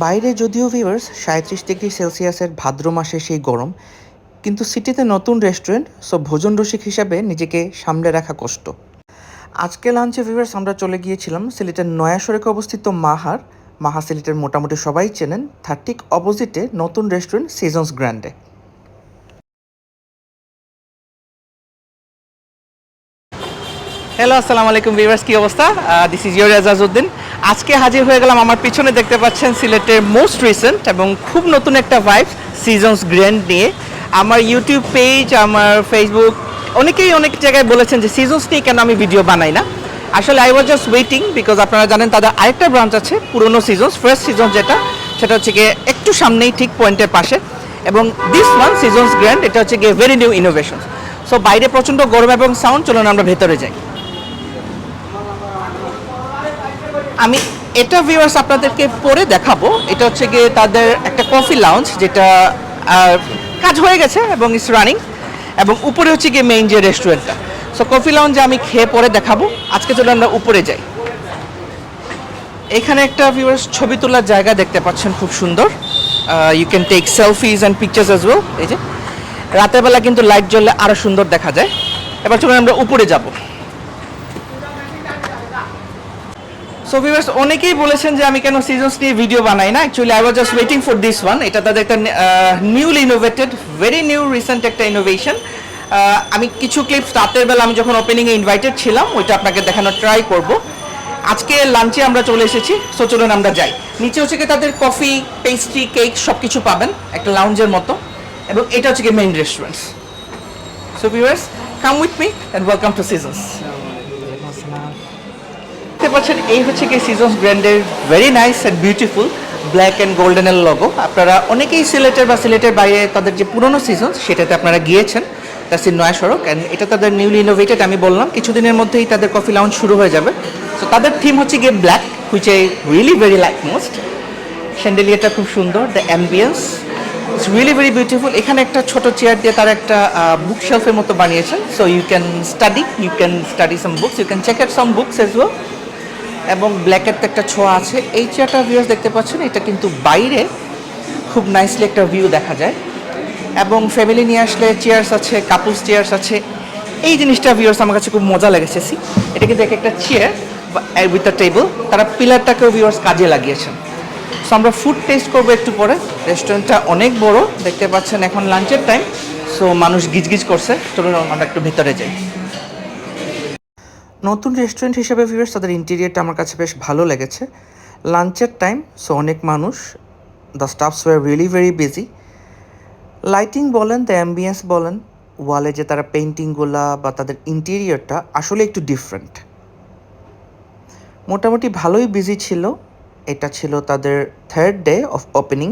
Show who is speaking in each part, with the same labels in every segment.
Speaker 1: বাইরে যদিও ভিউয়ার্স সাঁত্রিশ ডিগ্রি সেলসিয়াসের ভাদ্র মাসে সেই গরম, কিন্তু সিটিতে নতুন রেস্টুরেন্ট সো ভোজন রসিক হিসাবে নিজেকে সামলে রাখা কষ্ট। আজকে লাঞ্চে ভিউয়ার্স আমরা চলে গিয়েছিলাম সিলেটের নয়া সড়কে অবস্থিত মাহার। মাহা সিলেটের মোটামুটি সবাই চেনেন, তার ঠিক অপোজিটে নতুন রেস্টুরেন্ট সিজনস গ্র্যান্ডে
Speaker 2: হ্যালো আসসালামু আলাইকুম ভিউয়ার্স কি অবস্থা? দিস ইজ ইয়োর আজাজউদ্দিন আজকে হাজির হয়ে গেলাম আমার পিছনে, দেখতে পাচ্ছেন সিলেটের মোস্ট রিসেন্ট এবং খুব নতুন একটা ভাইব সিজনস গ্র্যান্ড নিয়ে। আমার ইউটিউব পেজ আমার ফেসবুক অনেকেই অনেক জায়গায় বলেছেন যে সিজনস নিয়ে কেন আমি ভিডিও বানাই না। আসলে I was just waiting because আপনারা জানেন তাদের আরেকটা ব্রাঞ্চ আছে, পুরনো সিজনস ফার্স্ট সিজন যেটা, সেটা হচ্ছে গিয়ে একটু সামনেই ঠিক পয়েন্টের পাশে। এবং দিস ওয়ান সিজনস গ্র্যান্ড এটা হচ্ছে গিয়ে ভেরি নিউ ইনোভেশন সো বাইরে প্রচণ্ড গরম এবং সাউন্ড চলুন আমরা ভেতরে যাই। আমি এটা ভিউয়ার্স আপনাদেরকে পরে দেখাবো। এটা হচ্ছে গিয়ে তাদের একটা কফি লাউঞ্জ যেটা কাজ হয়ে গেছে এবং ইটস রানিং এবং উপরে হচ্ছে গিয়ে মেইন যে রেস্টুরেন্টটা সো কফি লাউঞ্জে আমি খেয়ে পরে দেখাবো। আজকে চলে আমরা উপরে যাই। এখানে একটা ভিউয়ার্স ছবি তোলার জায়গা দেখতে পাচ্ছেন খুব সুন্দর। You can take selfies and pictures as well এই যে, রাতের বেলা কিন্তু লাইট জ্বললে আরও সুন্দর দেখা যায়। এবার চলুন আমরা উপরে যাব। সো ভিউয়ার্স অনেকেই বলেছেন যে আমি কেন সিজনস নিয়ে ভিডিও বানাই না? Actually I was just waiting for this one এটা তাদের একটা newly innovated very new recent একটা ইনোভেশন আমি কিছু ক্লিপস রাতের বেলা আমি যখন ওপেনিংয়ে ইনভাইটেড ছিলাম, ওইটা আপনাকে দেখানোর ট্রাই করব। আজকে লাঞ্চে আমরা চলে এসেছি সো চলুন আমরা যাই। নিচে হচ্ছে কি তাদের কফি পেস্ট্রি কেক সব কিছু পাবেন, একটা লাউঞ্জের মতো। এবং এটা হচ্ছে কি main restaurants so viewers come with me and welcome to Seasons পাচ্ছেন, এই হচ্ছে কি সিজনস ব্র্যান্ডের very nice and beautiful black and গোল্ডেনের লগো আপনারা অনেকেই সিলেটের বা সিলেটের বাইরে তাদের যে পুরনো সিজনস সেটাতে আপনারা গিয়েছেন। ইন নয়া সড়ক অ্যান্ড এটা তাদের নিউলি ইনোভেটেড আমি বললাম, কিছুদিনের মধ্যেই তাদের কফি লাউঞ্জ শুরু হয়ে যাবে। সো তাদের থিম হচ্ছে গিয়ে black which I really very like most স্যান্ডেলিয়াটা খুব সুন্দর the ambience it's really very beautiful এখানে একটা ছোট চেয়ার দিয়ে তারা একটা বুক শেলফের মতো বানিয়েছেন। So you can study you can study some books you can check out some books as well এবং ব্ল্যাকের তো একটা ছোঁয়া আছে। এই চেয়ারটা ভিউয়ার্স দেখতে পাচ্ছেন, এটা কিন্তু বাইরে খুব নাইসলি একটা ভিউ দেখা যায়। এবং ফ্যামিলি নিয়ে আসলে চেয়ার্স আছে কাপুলস চেয়ার্স আছে। এই জিনিসটা ভিউয়ার্স আমার কাছে খুব মজা লেগেছে সি এটা কিন্তু এক একটা চেয়ার উইথ আ টেবিল তারা পিলারটাকেও ভিউয়ার্স কাজে লাগিয়েছেন। সো আমরা ফুড টেস্ট করব একটু পরে। রেস্টুরেন্টটা অনেক বড়, দেখতে পাচ্ছেন এখন লাঞ্চের টাইম সো মানুষ গিজগিজ করছে, চলুন আমরা একটু ভিতরে যাই।
Speaker 1: নতুন রেস্টুরেন্ট হিসেবে ভিউয়ার্স তাদের ইন্টেরিয়রটা আমার কাছে বেশ ভালো লেগেছে। লাঞ্চের টাইম সো অনেক মানুষ the stuffs were really very busy lighting বলেন দ্য অ্যাম্বিয়েন্স বলেন ওয়ালে যে তারা পেন্টিংগুলা বা তাদের ইন্টেরিয়রটা আসলে একটু ডিফারেন্ট মোটামুটি ভালোই বিজি ছিল। এটা ছিল তাদের থার্ড ডে অফ ওপেনিং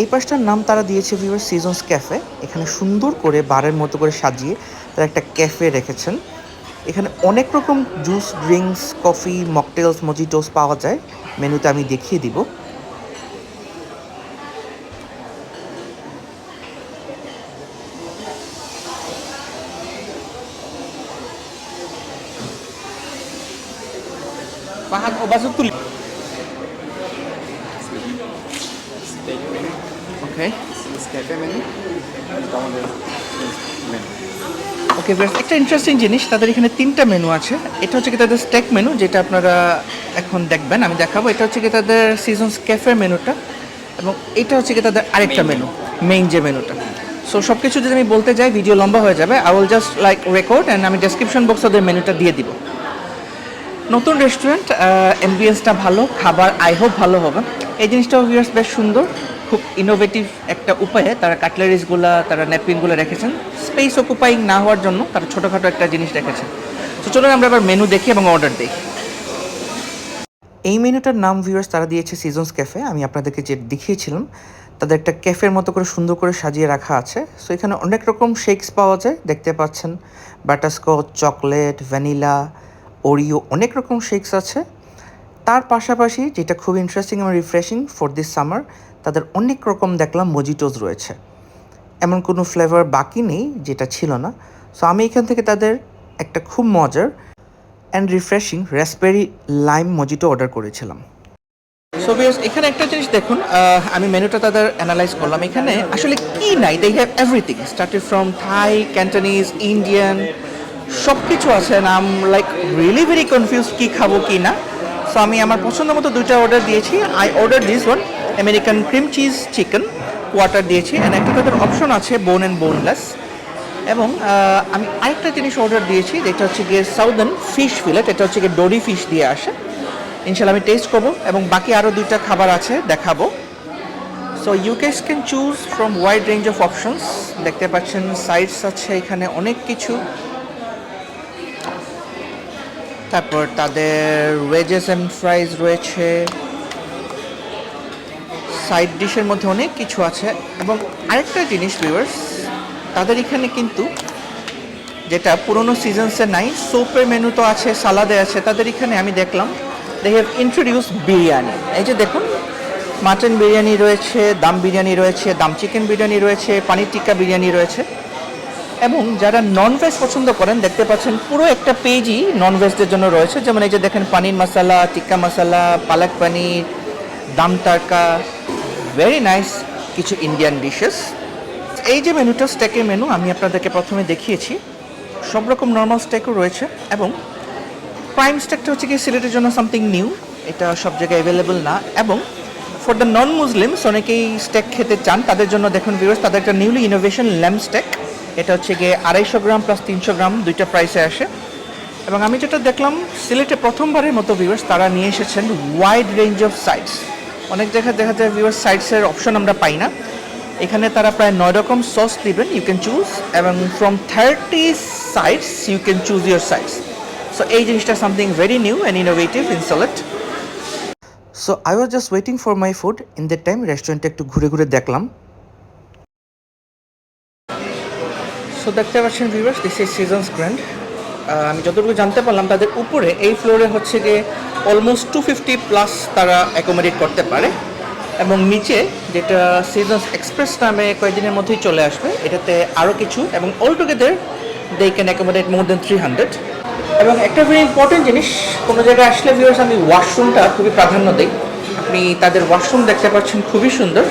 Speaker 1: এই পাশটার নাম তারা দিয়েছে ভিউয়ার সিজনস ক্যাফে এখানে সুন্দর করে বারের মতো করে সাজিয়ে তারা একটা ক্যাফে রেখেছেন। এখানে অনেক রকম juice drinks coffee mocktails mojitos পাওয়া যায়। মেনুতে আমি দেখিয়ে দিব।
Speaker 2: o baso tuloy. Okay.
Speaker 3: Cafe menu আমাদের মেনু
Speaker 2: ওকে বেশ একটা ইন্টারেস্টিং জিনিস তাদের এখানে তিনটা মেনু আছে। এটা হচ্ছে কি তাদের স্টেক মেনু যেটা আপনারা এখন দেখবেন আমি দেখাবো। এটা হচ্ছে কি তাদের সিজনস ক্যাফে মেনুটা এবং এটা হচ্ছে কি তাদের আরেকটা মেনু মেইন যে মেনুটা সো সব কিছু যদি আমি বলতে যাই ভিডিও লম্বা হয়ে যাবে। I will just like record and আমি ডেসক্রিপশন বক্স ওদের মেনুটা দিয়ে দিব। নতুন রেস্টুরেন্ট এমবিএসটা ভালো, খাবার আই হোপ ভালো হবে। এই জিনিসটাও ভিউয়ার্স বেশ সুন্দর, খুব ইনোভেটিভ একটা উপায়ে। তারা কাটলারিজগুলো তারা ন্যাপকিনগুলো রেখেছেন। স্পেস অকুপাইং না হওয়ার জন্য তারা ছোটোখাটো একটা জিনিস রেখেছেন। তো চলুন আমরা এবার মেনু দেখি এবং অর্ডার দিই
Speaker 1: এই মেনুটার নাম ভিউয়ার্স তারা দিয়েছে সিজনস ক্যাফে আমি আপনাদেরকে যে দেখিয়েছিলাম, তাদের একটা ক্যাফের মতো করে সুন্দর করে সাজিয়ে রাখা আছে। সো এখানে অনেক রকম শেকস পাওয়া যায়, দেখতে পাচ্ছেন। বাটারস্কচ চকলেট ভ্যানিলা ওরিও অনেক রকম শেকস আছে। তার পাশাপাশি যেটা খুব ইন্টারেস্টিং এবং রিফ্রেশিং ফর দিস সামার তাদের অনেক রকম দেখলাম মজিটোজ রয়েছে। এমন কোনো ফ্লেভার বাকি নেই যেটা ছিল না। সো আমি এখান থেকে তাদের একটা খুব মজার and refreshing raspberry lime mojito order করেছিলাম।
Speaker 2: সো ভিউয়ার্স এখানে একটা জিনিস দেখুন আমি মেনুটা তাদের অ্যানালাইজ করলাম। এখানে আসলে কি নাই? They have everything started from Thai Cantonese Indian সব কিছু আছে um like really very confuse কি খাব, কি না। সো আমি আমার পছন্দ মতো দুইটা অর্ডার দিয়েছি। I order this one American cream cheese chicken quarter দিয়েছি। অ্যান্ড একটা তাদের অপশন আছে বোন অ্যান্ড বোনলেস এবং আমি আরেকটা জিনিস অর্ডার দিয়েছি, যেটা হচ্ছে গিয়ে সাউদার্ন ফিশ ফিলেট এটা হচ্ছে গিয়ে ডোরি ফিশ দিয়ে আসে। ইনশাল্লাহ আমি টেস্ট করব এবং বাকি আরও দুইটা খাবার আছে, দেখাবো। So you can can choose from wide range of options দেখতে পাচ্ছেন সাইডস আছে এখানে অনেক কিছু। তারপর তাদের ওয়েজেস অ্যান্ড ফ্রাইজ রয়েছে। সাইড ডিশের মধ্যে অনেক কিছু আছে। এবং আরেকটা জিনিস ভিউয়ার্স তাদের এখানে কিন্তু যেটা পুরনো সিজনসে নাই সোপের মেনু তো আছে সালাদে আছে, তাদের এখানে আমি দেখলাম দে হ্যাভ ইন্ট্রোডিউস বিরিয়ানি। এই যে দেখুন মাটন বিরিয়ানি রয়েছে, দাম বিরিয়ানি রয়েছে, দাম চিকেন বিরিয়ানি রয়েছে পানির টিক্কা বিরিয়ানি রয়েছে। এবং যারা নন ভেজ পছন্দ করেন, দেখতে পাচ্ছেন পুরো একটা পেজই নন ভেজদের জন্য রয়েছে। যেমন এই যে দেখেন পানির মশলা টিক্কা মশালা পালক পানির দাম তারকা ভেরি নাইস কিছু ইন্ডিয়ান ডিশেস এই যে মেনুটা স্টেকের মেনু আমি আপনাদেরকে প্রথমে দেখিয়েছি। সব রকম নর্মাল স্টেকও রয়েছে এবং প্রাইম স্টেকটা হচ্ছে কি সিলেটের জন্য সামথিং নিউ এটা সব জায়গায় অ্যাভেলেবল না। এবং ফর দ্য নন মুসলিমস অনেকেই স্টেক খেতে চান, তাদের জন্য দেখুন ভিউয়ার্স তাদের একটা নিউলি ইনোভেশন ল্যাম্প স্টেক এটা হচ্ছে গিয়ে আড়াইশো গ্রাম প্লাস তিনশো গ্রাম, দুইটা প্রাইসে আসে। এবং আমি যেটা দেখলাম, সিলেটে প্রথমবারের মতো ভিউয়ার্স তারা নিয়ে এসেছেন ওয়াইড রেঞ্জ অফ সাইডস অনেক জায়গায় দেখা যায় ভিউয়ার্স সাইডসের অপশন আমরা পাই না। এখানে তারা প্রায় নয় রকম সস দিবেন ইউ ক্যান চুজ এবং from thirty sides you can choose your sides so এই জিনিসটা something very new and innovative in Sylhet
Speaker 1: so I was just waiting for my food in that time রেস্টুরেন্টে একটু ঘুরে ঘুরে দেখলাম।
Speaker 2: So দেখতে পাচ্ছেন viewers this is Seasons grand আমি যতটুকু জানতে পারলাম, তাদের উপরে এই ফ্লোরে হচ্ছে গিয়ে অলমোস্ট টু ফিফটি প্লাস তারা অ্যাকোমোডেট করতে পারে। এবং নিচে যেটা সিজনস এক্সপ্রেস নামে কয়েকদিনের মধ্যেই চলে আসবে, এটাতে আরও কিছু এবং all together they can accommodate more than three hundred এবং একটা ভেরি ইম্পর্টেন্ট জিনিস, কোনো জায়গায় আসলে ভিউয়ার্স আমি ওয়াশরুমটা খুবই প্রাধান্য দিই। আপনি তাদের ওয়াশরুম দেখতে পাচ্ছেন, খুবই সুন্দর।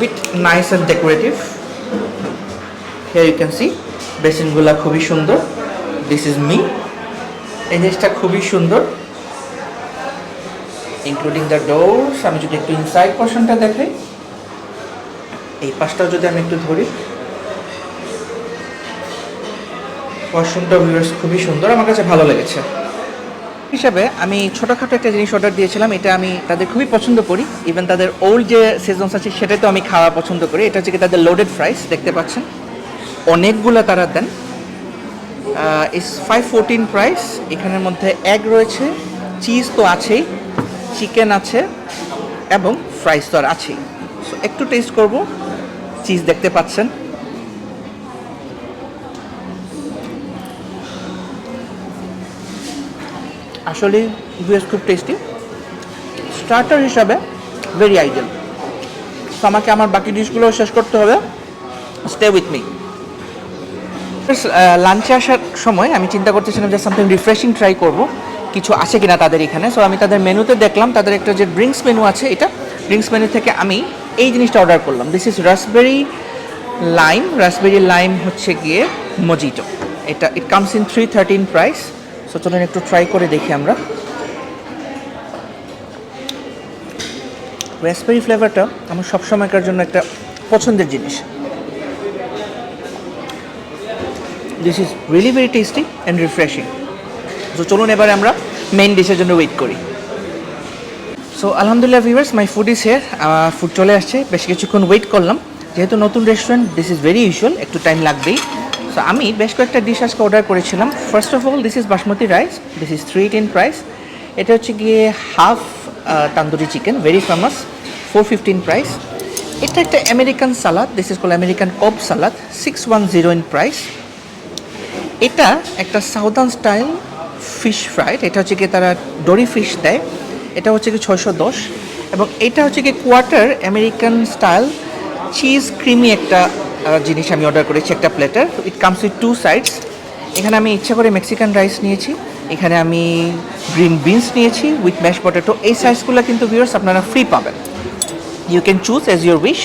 Speaker 2: Bit nice and decorative here you can see বেসিনগুলা খুবই সুন্দর দিস ইজ মি এই জিনিসটা খুবই সুন্দর ইনক্লুডিং দ্য ডোরস আমি যদি একটু ইনসাইড পোর্শনটা দেখাই, এই পাশটাও যদি আমি একটু ধরি ওয়াশরুমটা ভিউয়ার্স খুবই সুন্দর, আমার কাছে ভালো লেগেছে। হিসাবে আমি ছোটোখাটো একটা জিনিস অর্ডার দিয়েছিলাম, এটা আমি তাদের খুবই পছন্দ করি ইভেন তাদের ওল্ড যে সিজনস আছে সেটা তো আমি খাওয়া পছন্দ করি, এটা হচ্ছে কি তাদের লোডেড ফ্রাইস দেখতে পাচ্ছেন? অনেকগুলো তারা দেন। ইস ফাইভ ফোরটিন প্রাইস এখানের মধ্যে এগ রয়েছে চিজ তো আছেই চিকেন আছে, এবং ফ্রাইস তো আর আছেই। সো একটু টেস্ট করব চিজ দেখতে পাচ্ছেন। আসলে ইউএস খুব টেস্টি স্টার্টার হিসাবে ভেরি আইডিয়াল তো আমাকে আমার বাকি ডিশগুলো শেষ করতে হবে। স্টে উইথ মি লাঞ্চে আসার সময় আমি চিন্তা করতেছিলাম যে সামথিং রিফ্রেশিং ট্রাই করব। কিছু আছে কিনা তাদের এখানে। সো আমি তাদের মেনুতে দেখলাম, তাদের একটা যে ড্রিঙ্কস মেনু আছে, এটা ড্রিঙ্কস মেনু থেকে আমি এই জিনিসটা অর্ডার করলাম। This is raspberry lime raspberry lime হচ্ছে গিয়ে মজিটো এটা it comes in three thirteen price so চলুন একটু ট্রাই করে দেখি আমরা। রাসবেরি ফ্লেভারটা আমার সবসময়কার জন্য একটা পছন্দের জিনিস। This is really very tasty and refreshing so চলুন এবারে আমরা মেইন ডিশের জন্য ওয়েট করি। সো আলহামদুলিল্লাহ viewers my food is here food চলে আসছে। বেশ কিছুক্ষণ ওয়েট করলাম। যেহেতু নতুন restaurant this is very usual একটু টাইম লাগবেই। সো আমি বেশ কয়েকটা ডিশ আজকে অর্ডার করেছিলাম। First of all this is basmati rice this is three ten price এটা হচ্ছে গিয়ে half tandoori chicken very famous four fifteen price এটা একটা American salad this is call American Cobb salad six one zero in price এটা একটা southern style fish fried এটা হচ্ছে কি তারা ডরি ফিশ দেয়। এটা হচ্ছে কি ছয়শো দশ। এবং এটা হচ্ছে কি quarter American style cheese creamy একটা জিনিস আমি অর্ডার করেছি একটা platter it comes with two sides এখানে আমি ইচ্ছা করে মেক্সিকান রাইস নিয়েছি। এখানে আমি গ্রিন বিনস নিয়েছি উইথ ম্যাশ পটেটো এই সাইজগুলো কিন্তু ভিউয়ার্স আপনারা ফ্রি পাবেন। You can choose as your wish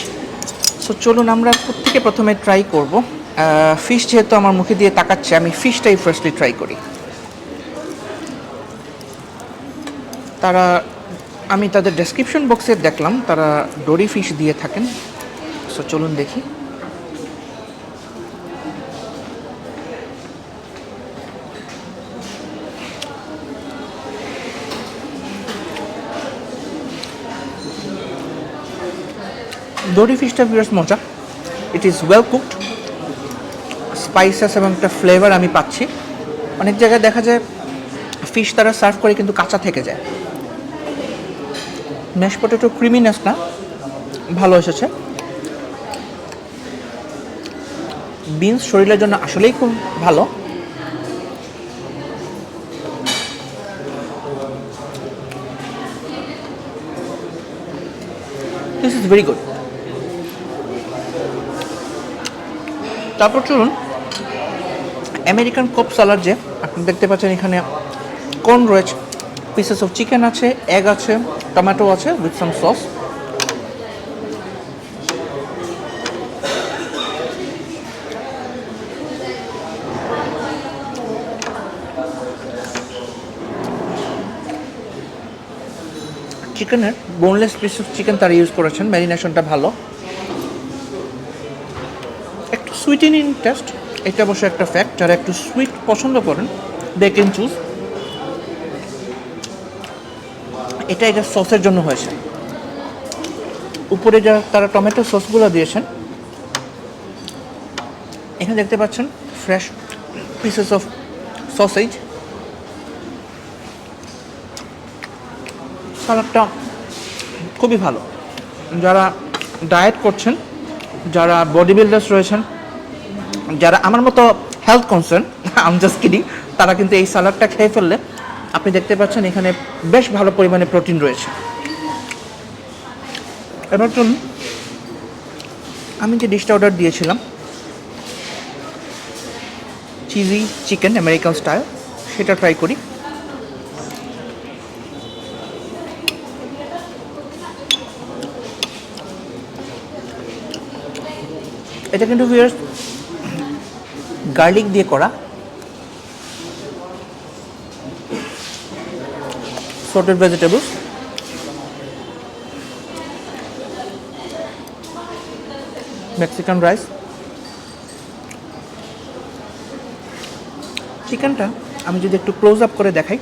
Speaker 2: so চলুন আমরা থেকে প্রথমে ট্রাই করব। ফিশ যেহেতু আমার মুখে দিয়ে তাকাচ্ছে, আমি ফিশটাই ফার্স্টলি ট্রাই করি। তারা, আমি তাদের ডেসক্রিপশন বক্সে দেখলাম, তারা ডোরি ফিশ দিয়ে থাকেন। সো চলুন দেখি। ডোরি ফিশটা বিরাট মজা। It is well cooked spices এবং একটা ফ্লেভার আমি পাচ্ছি। অনেক জায়গায় দেখা যায় ফিশ তারা সার্ভ করে কিন্তু কাঁচা থেকে যায়। ম্যাশ পটেটো ক্রিমিনেস না, ভালো এসেছে। বিনস শরীরের জন্য আসলেই খুব ভালো। দিস ইজ ভেরি গুড তারপর চলুন আমেরিকান কোপ সালাড যে, আপনি দেখতে পাচ্ছেন এখানে কর্ন রয়েছে পিসেস অফ চিকেন আছে এগ আছে টমেটো আছে উইথ সাম সস চিকেনের বোনলেস পিস অফ চিকেন তারা ইউজ করেছেন ম্যারিনেশনটা ভালো। একটু সুইটেন টেস্ট এটা অবশ্য একটা ফ্যাক্ট যারা একটু সুইট পছন্দ করেন দে ক্যান চুজ এটা এটা সসের জন্য হয়েছে। উপরে যা তারা টমেটো সসগুলো দিয়েছেন, এখানে দেখতে পাচ্ছেন ফ্রেশ পিসেস অফ সসেজ সালাডটা খুবই ভালো। যারা ডায়েট করছেন, যারা বডি বিল্ডার্স রয়েছেন যারা আমার মতো health concern um just kidding তারা কিন্তু এই সালাডটা খেয়ে ফেললে আপনি দেখতে পাচ্ছেন এখানে বেশ ভালো পরিমাণে প্রোটিন রয়েছে। এবার চলুন, আমি যে ডিশটা অর্ডার দিয়েছিলাম চিজি চিকেন আমেরিকান স্টাইল, সেটা ট্রাই করি। এটা কিন্তু গার্লিক দিয়ে করা। সর্টেড ভেজিটেবলস মেক্সিকান রাইস চিকেনটা আমি যদি একটু ক্লোজ আপ করে দেখাই।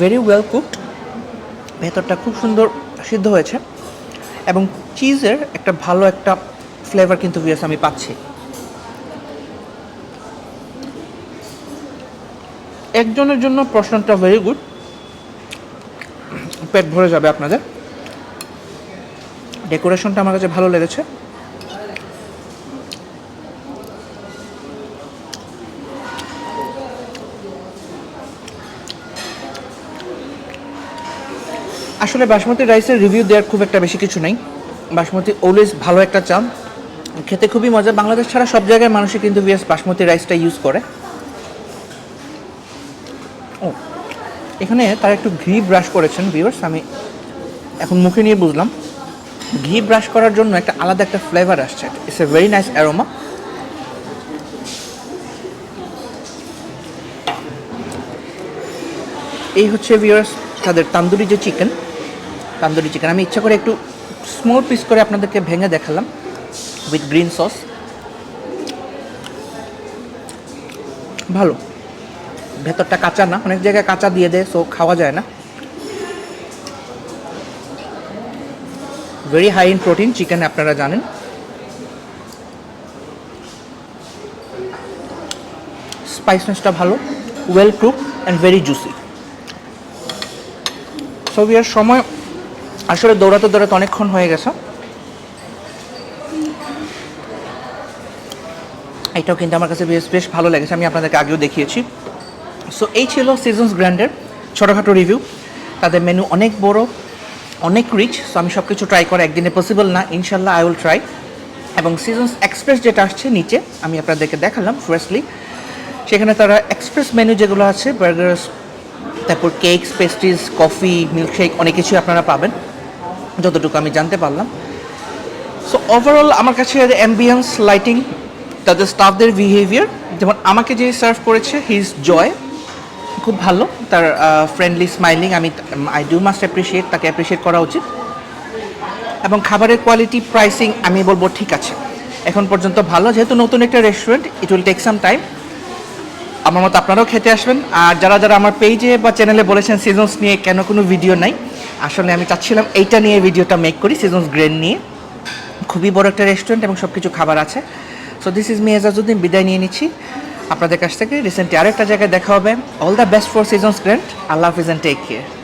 Speaker 2: ভেরি ওয়েল কুকড ভেতরটা খুব সুন্দর সিদ্ধ হয়েছে। এবং চিজের একটা ভালো একটা ফ্লেভার কিন্তু আমি পাচ্ছি। একজনের জন্য প্রশ্নটা ভেরি গুড পেট ভরে যাবে আপনাদের। ডেকোরেশনটা আমার কাছে ভালো লেগেছে। আসলে বাসমতি রাইসের রিভিউ দেওয়ার খুব একটা বেশি কিছু নেই। বাসমতি অলওয়েজ ভালো একটা চাল। খেতে খুবই মজা। বাংলাদেশ ছাড়া সব জায়গায় মানুষই কিন্তু বিয়াস বাসমতি রাইসটা ইউজ করে। এখানে তারা একটু ঘি ব্রাশ করেছেন ভিউয়ার্স আমি এখন মুখে নিয়ে বুঝলাম। ঘি ব্রাশ করার জন্য একটা আলাদা একটা ফ্লেভার আসছে। It's a very nice aroma এই হচ্ছে ভিউয়ার্স তাদের তান্দুরি যে চিকেন তান্দুরি চিকেন আমি ইচ্ছা করে একটু স্মল পিস করে আপনাদেরকে ভেঙে দেখালাম উইথ গ্রিন সস ভালো। ভেতরটা কাঁচা না, অনেক জায়গায় কাঁচা দিয়ে দেয় সো খাওয়া যায় না। Very high in protein chicken আপনারা জানেন। স্পাইসনেসটা ভালো well cook and very juicy so বিয়ার সময়, আসলে দৌড়াতে দৌড়াতে অনেকক্ষণ হয়ে গেছে। এটাও কিন্তু আমার কাছে বেশ বেশ ভালো লেগেছে, আমি আপনাদেরকে আগেও দেখিয়েছি। সো এই ছিল সিজনস গ্র্যান্ডের ছোটোখাটো রিভিউ তাদের মেনু অনেক বড়, অনেক রিচ সো আমি সব কিছু ট্রাই করা একদিনে পসিবল না ইনশাল্লাহ আই উইল ট্রাই এবং সিজনস এক্সপ্রেস যেটা আসছে নিচে, আমি আপনাদেরকে দেখালাম ফার্স্টলি সেখানে তারা এক্সপ্রেস মেনু যেগুলো আছে বার্গার্স তারপর কেকস পেস্ট্রিজ কফি মিল্কশেক অনেক কিছুই আপনারা পাবেন। যতটুকু আমি জানতে পারলাম। সো ওভারঅল আমার কাছে অ্যাম্বিয়েন্স লাইটিং তাদের স্টাফদের বিহেভিয়ার যেমন আমাকে যে সার্ভ করেছে হিজ জয় খুব ভালো। তার ফ্রেন্ডলি স্মাইলিং আমি আই ডু মাস্ট অ্যাপ্রিসিয়েট তাকে অ্যাপ্রিসিয়েট করা উচিত। এবং খাবারের কোয়ালিটি প্রাইসিং আমি বলব ঠিক আছে। এখন পর্যন্ত ভালো, যেহেতু নতুন একটা restaurant it will take some time আমার মতো আপনারাও খেতে আসবেন। আর যারা যারা আমার পেজে বা চ্যানেলে বলেছেন সিজনস নিয়ে কেন কোনো ভিডিও নাই, আসলে আমি চাচ্ছিলাম এইটা নিয়ে ভিডিওটা মেক করি সিজনস গ্রেন নিয়ে। খুবই বড় একটা রেস্টুরেন্ট এবং সব কিছু খাবার আছে। So this is me Ejazuddin বিদায় নিয়ে নিচ্ছি। আপনাদের কাছ থেকে রিসেন্টলি আরেকটা জায়গায় দেখা হবে। All the best for Seasons grand আল্লাহ হাফিজ অ্যান্ড টেক কেয়ার